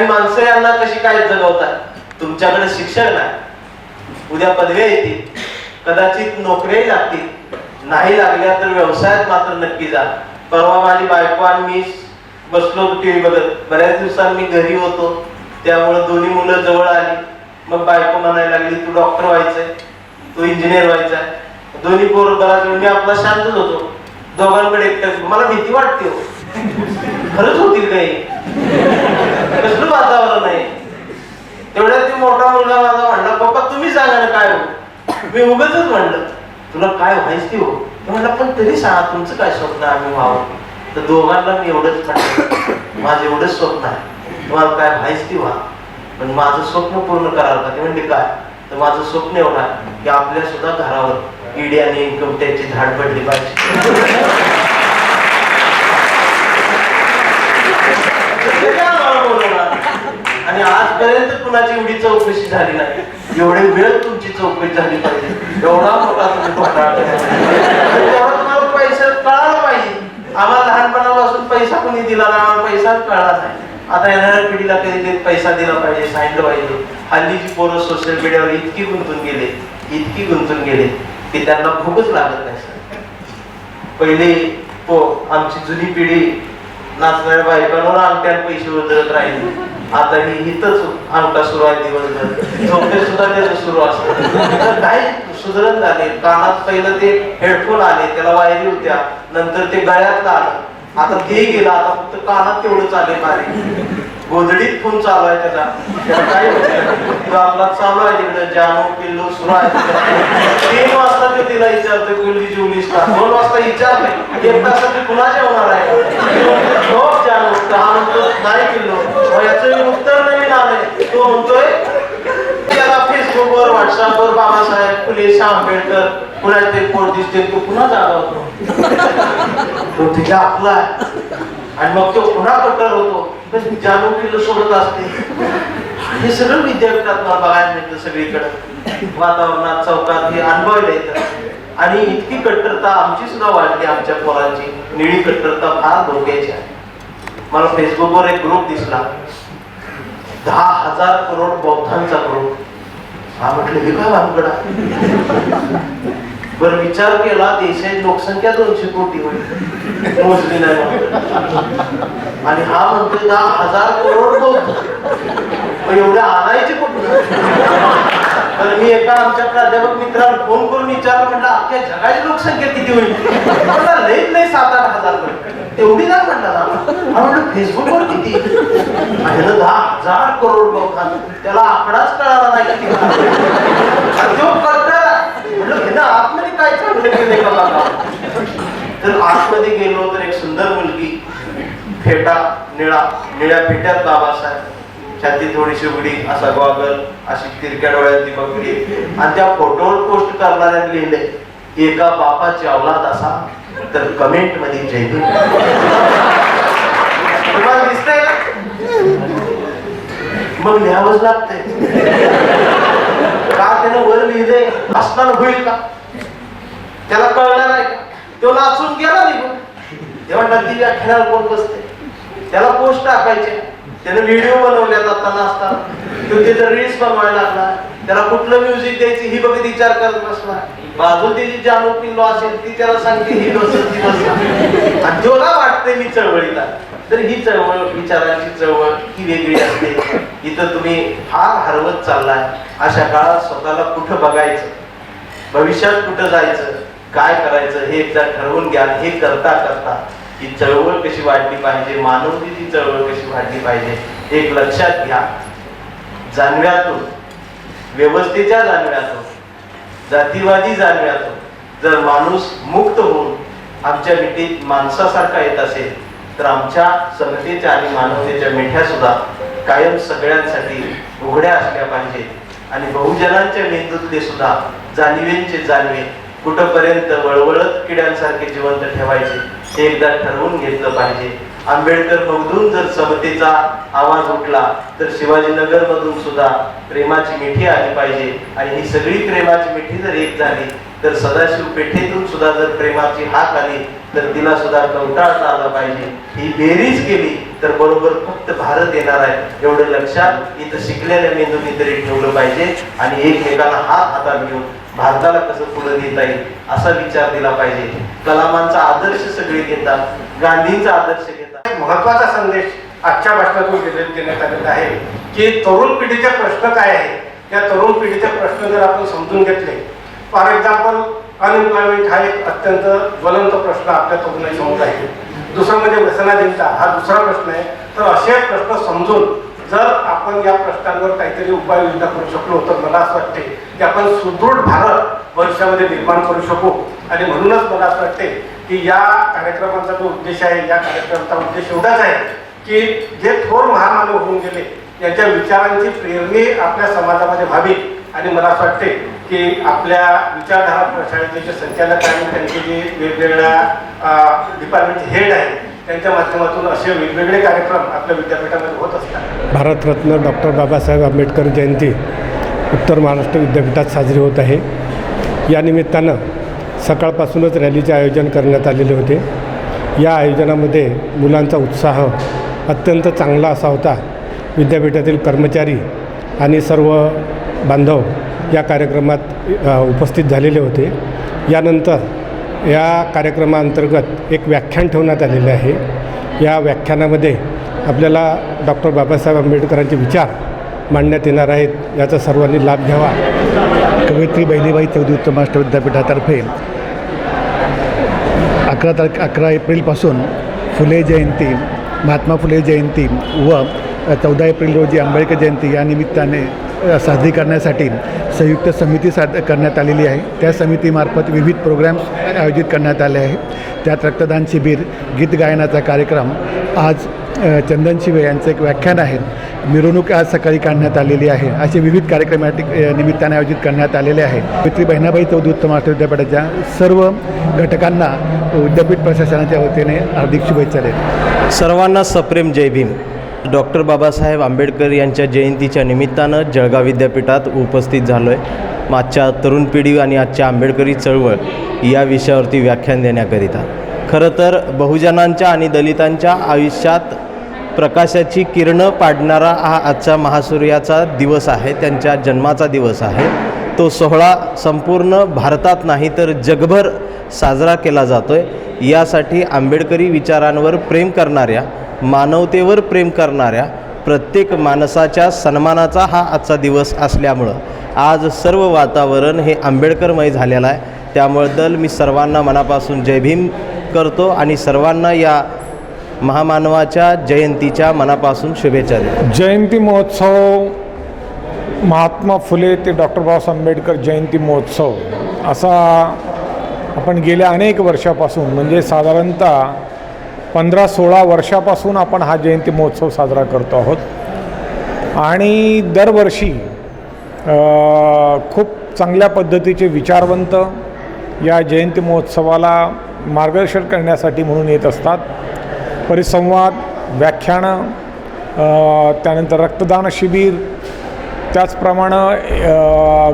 अडाणी माणसं यांना कशी काय जगवतात? तुमच्याकडे शिक्षण नाही. उद्या पदव्या येतील. कदाचित नोकऱ्याही लागतील. नाही लागल्या तर व्यवसायात मात्र नक्की जा. परवा माझी बायको आणि मी बसलो होतो टीव्ही बघत. बऱ्याच दिवसांनी मी घरी होतो. त्यामुळे दोन्ही मुलं जवळ आली. मग बायको म्हणायला लागली तू डॉक्टर व्हायचंय. तू इंजिनियर व्हायचाय. दोन्ही पोरं बराच मी आपला शांतच होतो. दोघांकडे एकटं मला भीती वाटते हो. खरंच होतील काही. कसलं वातावरण आहे? तेवढ्यात ते मोठा मुलगा माझा म्हणला पप्पा तुम्ही सांगा ना काय हो मी उगच म्हणलं तुला काय व्हायच ते हो म्हणलं पण तरी सांगा तुमचं काय स्वप्न आम्ही व्हावं. तर दोघांना मी एवढंच म्हणलं माझं एवढंच स्वप्न आहे. तुम्हाला काय व्हायच ते व्हा. पण माझं स्वप्न पूर्ण कराल का ते म्हणजे काय? तर माझं स्वप्न एवढं आहे की आपल्या सुद्धा घरावर ईडी आणि इन्कम टॅक्सची धाड पडली पाहिजे ते काय मला बोलवणार? आणि आजपर्यंत कुणाची एवढी चौकशी झाली नाही. एवढे वेळ तुमची चौकशी झाली पाहिजे. एवढा मोठा तुम्ही तुम्हाला कळाला पाहिजे आम्हाला लहानपणापासून पैसा कोणी दिला नाही आम्हाला पैसा कळला नाही. आता येणाऱ्या पिढीला कधी पैसा दिला पाहिजे सांगितलं पाहिजे. हल्लीची पोरं सोशल मीडियावर इतकी गुंतून गेले इतकी गुंतून गेले की त्यांना भूकच लागत नाही सर. पहिले आमची जुनी पिढी नाचणाऱ्या बायकांवर अंगठ्यात पैसे उधळत राहिले. आता ही इथंच अंगठा सुरू आहे दिवसभर. झोपे सुद्धा त्याचं सुरू असतं. काही सुधारण झाले कानात पहिलं ते हेडफोन आले त्याला वायरी होत्या. नंतर ते गळ्यात आलं. आता ते गेलं आता फक्त कानात तेवढं चालले मारे गोधडीत फोन चालू आहे त्याचा. त्याला काय होत आपला चालू आहे तिकडे. जानो पिल्लू सुरू आहे. तीन वाजता ते तिला विचारतोय कुल्ली जेवलीस का? दोन वाजता विचारले एक तासाठी पुन्हा जेवणार आहे? हो, झोप हा म्हणतो नाही किल्लो. हो, याचं उत्तर नवीन आलंय तो म्हणतोय त्याला फेसबुकवर व्हॉट्सअपवर बाबासाहेब फुले शाह आंबेडकर पुण्याचे पोट दिसते तो पुन्हा जागा होतो. तो तिच्या आपला आहे. आणि मग तो पुन्हा कट्टर होतो. पण किल्लो सोडत असते. हे सगळं विद्यापीठात मला बघायला मिळतं सगळीकडे. वातावरणात चौकात हे अनुभवले येतं आणि इतकी कट्टरता आमची सुद्धा वाढली आमच्या पोरांची. निळी कट्टरता फार धोक्याची आहे. मला फेसबुकवर एक ग्रुप दिसला. दहा हजार करोड बौद्धांचा ग्रुप हा म्हटलं हे काय भानगडा बर विचार केला देशाची लोकसंख्या दोनशे कोटी होईल. मोजली नाही आणि हा म्हणतोय दहा हजार करोड बौद्ध एवढ्या आणायचे कुठून तर मी एका आमच्या प्राध्यापक मित्राला फोन करून विचारलं म्हटलं अख्ख्या जगाची लोकसंख्या किती होईल? म्हणला लईत नाही सात आठ हजार तेवढी नाही म्हणला ना. म्हणलं फेसबुकवर किती? ह्यानं दहा हजार करोड लोकांना त्याला आकडाच कळाला नाही किती. तो म्हणलं हे ना तर आतमध्ये गेलो तर एक सुंदर मुलगी फेटा निळा निळ्या फेट्यात बाबासाहेब. छाती थोडीशी उघडी असा गॉगल अशी तिरक्या डोळ्याची बघडी आणि त्या फोटोवर पोस्ट करणाऱ्या लिहिले एका बापाची अवलाद असा तर कमेंटमध्ये जय तुम्हाला दिसतंय मग लिहावंच लागतंय. का त्यानं वर लिहिलंय? असताना होईल का? त्याला कळणार नाही तो लाचून गेला निघून. तेव्हा नदी व्याख्यानाला कोण बसते त्याला पोस्ट टाकायचे. त्याने व्हिडिओ बनवल्या जाताना असतात तो त्याचा रील्स बनवायला लागला. त्याला कुठलं म्युझिक द्यायची ही बघत विचार करत बसला. बाजू त्याची जानू पिल्लो असेल ती त्याला सांगते ही बसत ती बसत आणि त्याला वाटते मी चळवळीला तर ही चळवळ विचारांची चळवळ ही वेगळी असते. इथं तुम्ही फार हरवत चाललाय. अशा काळात स्वतःला कुठं बघायचं? भविष्यात कुठं जायचं? काय करायचं हे एकदा ठरवून घ्या हे करता करता ही चळवळ कशी वाढली पाहिजे मानवतेची चळवळ कशी वाढली पाहिजे एक लक्षात घ्या. जाणव्यातून व्यवस्थेच्या जाणव्यातून जातीवादी जाणव्यातून जर माणूस मुक्त होऊन आमच्या मिठीत माणसासारखा येत असेल तर आमच्या समतेच्या आणि मानवतेच्या मिठ्या सुद्धा कायम सगळ्यांसाठी उघड्या असल्या पाहिजेत. आणि बहुजनांच्या मेंदूतले सुद्धा जाणीवेंचे जाणवे कुठपर्यंत वळवळत किड्यांसारखे जिवंत ठेवायचे हे एकदा ठरवून घेतलं पाहिजे. आंबेडकर मधून जर समतेचा आवाज उठला तर शिवाजीनगर मधून सुद्धा प्रेमाची मिठी आली पाहिजे. आणि ही सगळी प्रेमाची मिठी जर एक झाली तर सदाशिव पेठेतून सुद्धा जर प्रेमाची हाक आली तर तिला सुद्धा कंटाळता आला पाहिजे. ही बेरीज केली तर बरोबर फक्त भारत येणार आहे. एवढं लक्षात इथं शिकलेल्या मेंदूनी तरी ठेवलं पाहिजे. आणि एकमेकाला हात हातात घेऊन भारताला कसं पुढे नेता येईल असा विचार दिला पाहिजे. कलामांचा आदर्श सगळे घेतात गांधींचा आदर्श घेतात. एक महत्त्वाचा संदेश आजच्या भाषणातून देण्यात आलेला आहे की तरुण पिढीचे प्रश्न काय आहेत? या तरुण पिढीचे प्रश्न जर आपण समजून घेतले फॉर एक्झाम्पल अनएम्प्लॉयमेंट हा एक अत्यंत ज्वलंत प्रश्न आपल्या तरुणाईसमोर आहे. दुसरं म्हणजे व्यसनाधीनता हा दुसरा प्रश्न आहे. तर असे प्रश्न समजून जर आपण या प्रश्नांवर काहीतरी उपाययोजना करू शकलो तर मला असं वाटते की आपण सुदृढ भारत भविष्यामध्ये निर्माण करू शकू. आणि म्हणूनच मला असं वाटते की या कार्यक्रमाचा जो उद्देश आहे या कार्यक्रमाचा उद्देश एवढाच आहे की जे थोर महामानव होऊन गेले यांच्या विचारांची प्रेरणी आपल्या समाजामध्ये व्हावी. आणि मला असं वाटते की आपल्या विचारधारा प्रशालेचे जे संचालक आणि त्यांचे जे वेगवेगळ्या डिपार्टमेंटचे हेड आहेत त्यांच्या माध्यमातून असे वेगवेगळे कार्यक्रम आपल्या विद्यापीठामध्ये होत असतात. भारतरत्न डॉक्टर बाबासाहेब आंबेडकर जयंती उत्तर महाराष्ट्र विद्यापीठात साजरी होत आहे. या निमित्तानं सकाळपासूनच रॅलीचे आयोजन करण्यात आलेले होते. या आयोजनामध्ये मुलांचा उत्साह अत्यंत चांगला असा होता. विद्यापीठातील कर्मचारी आणि सर्व बांधव या कार्यक्रमात उपस्थित झालेले होते. यानंतर या कार्यक्रमाअंतर्गत एक व्याख्यान ठेवण्यात आलेले आहे. या व्याख्यानामध्ये आपल्याला डॉक्टर बाबासाहेब आंबेडकरांचे विचार मांडण्यात येणार आहेत. याचा सर्वांनी लाभ घ्यावा. कवयित्री बहिणीबाई चौधरी उत्तम महाराष्ट्र विद्यापीठातर्फे अकरा तारख अकरा एप्रिलपासून फुले जयंती महात्मा फुले जयंती व चौदा एप्रिल रोजी आंबेडकर जयंती या निमित्ताने साजरी करण्यासाठी संयुक्त समिती साद करण्यात आलेली आहे. त्या समितीमार्फत विविध प्रोग्रॅम्स आयोजित करण्यात आले आहे त्यात रक्तदान शिबिर गीत गायनाचा कार्यक्रम आज चंदन शिवे यांचं एक व्याख्यान आहे. मिरवणूक आज सकाळी काढण्यात आलेली आहे. असे विविध कार्यक्रम या निमित्ताने आयोजित करण्यात आलेले आहे मित्री बहिणाबाई चौधरी उत्तम महाराष्ट्र विद्यापीठाच्या सर्व घटकांना विद्यापीठ प्रशासनाच्या वतीने हार्दिक शुभेच्छा देत. सर्वांना सप्रेम जय भीम. डॉक्टर बाबासाहेब आंबेडकर यांच्या जयंतीच्या निमित्तानं जळगाव विद्यापीठात उपस्थित झालो आहे आजच्या तरुण पिढी आणि आजच्या आंबेडकरी चळवळ या विषयावरती व्याख्यान देण्याकरिता. खरं तर बहुजनांच्या आणि दलितांच्या आयुष्यात प्रकाशाची किरणं पाडणारा हा आजचा महासूर्याचा दिवस आहे त्यांच्या जन्माचा दिवस आहे. तो सोहळा संपूर्ण भारतात नाही तर जगभर साजरा केला जातो आहे यासाठी आंबेडकरी विचारांवर प्रेम करणाऱ्या मानवतेवर प्रेम करणाऱ्या प्रत्येक माणसाच्या सन्मानाचा हा आजचा दिवस असल्यामुळं आज सर्व वातावरण हे आंबेडकरमय झालेलं आहे. त्यामुळं मी सर्वांना मनापासून जय भीम करतो आणि सर्वांना या महामानवाच्या जयंतीच्या मनापासून शुभेच्छा देतो. जयंती महोत्सव महात्मा फुले ते डॉक्टर बाबासाहेब आंबेडकर जयंती महोत्सव असा आपण गेल्या अनेक वर्षापासून म्हणजे साधारणतः पंधरा सोळा वर्षापासून आपण हा जयंती महोत्सव साजरा करतो आहोत. आणि दरवर्षी खूप चांगल्या पद्धतीचे विचारवंत या जयंती महोत्सवाला मार्गदर्शन करण्यासाठी म्हणून येत असतात. परिसंवाद व्याख्यानं त्यानंतर रक्तदान शिबिर त्याचप्रमाणे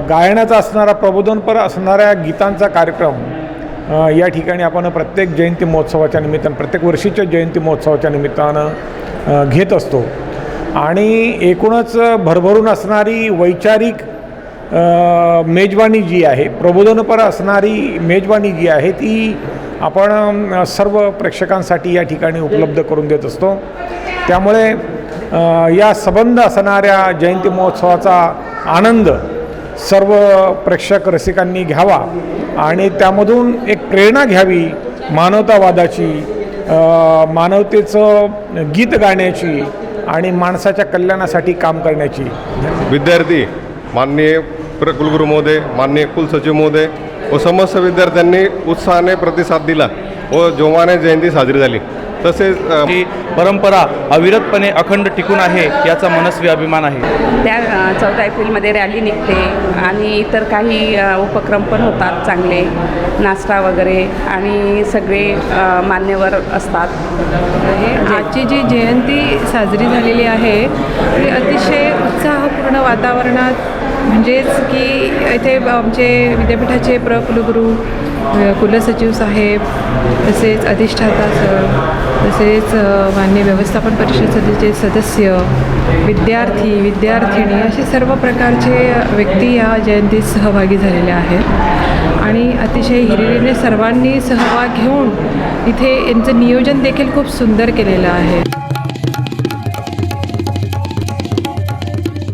गायनाचा असणारा प्रबोधनपर असणाऱ्या गीतांचा कार्यक्रम या ठिकाणी आपण प्रत्येक जयंती महोत्सवाच्या निमित्तानं प्रत्येक वर्षीच्या जयंती महोत्सवाच्या निमित्तानं घेत असतो. आणि एकूणच भरभरून असणारी वैचारिक मेजवानी जी आहे प्रबोधनपर असणारी मेजवानी जी आहे ती आपण सर्व प्रेक्षकांसाठी या ठिकाणी उपलब्ध करून देत असतो. त्यामुळे या संबंध असणाऱ्या जयंती महोत्सवाचा आनंद सर्व प्रेक्षक रसिकांनी घ्यावा आणि त्यामधून एक प्रेरणा घ्यावी मानवतावादाची मानवतेचं गीत गाण्याची आणि माणसाच्या कल्याणासाठी काम करण्याची. विद्यार्थी माननीय कुलगुरू महोदय माननीय कुलसचिव महोदय व समस्त विद्यार्थ्यांनी उत्साहाने प्रतिसाद दिला व जोमाने जयंती साजरी झाली. तसेच ही परंपरा अविरतपणे अखंड टिकून आहे याचा मनस्वी अभिमान आहे. त्या चौदा एप्रिलमध्ये रॅली निघते आणि इतर काही उपक्रम पण होतात चांगले नाश्ता वगैरे आणि सगळे मान्यवर असतात. आजची जी जयंती साजरी झालेली आहे ती अतिशय उत्साहपूर्ण वातावरणात म्हणजेच की इथे आमचे विद्यापीठाचे प्र कुलगुरू कुलसचिव साहेब तसेच अधिष्ठाता सर तसेच अ, मान्य व्यवस्थापन परिषद सदस्य विद्यार्थी विद्यार्थिनी असे सर्व प्रकारचे व्यक्ती या जयंतीत सहभागी झालेले आहेत. आणि अतिशय हिरिरीने सर्वांनी सहभाग घेऊन इथे यांचं नियोजन देखील खूप सुंदर केलेलं आहे.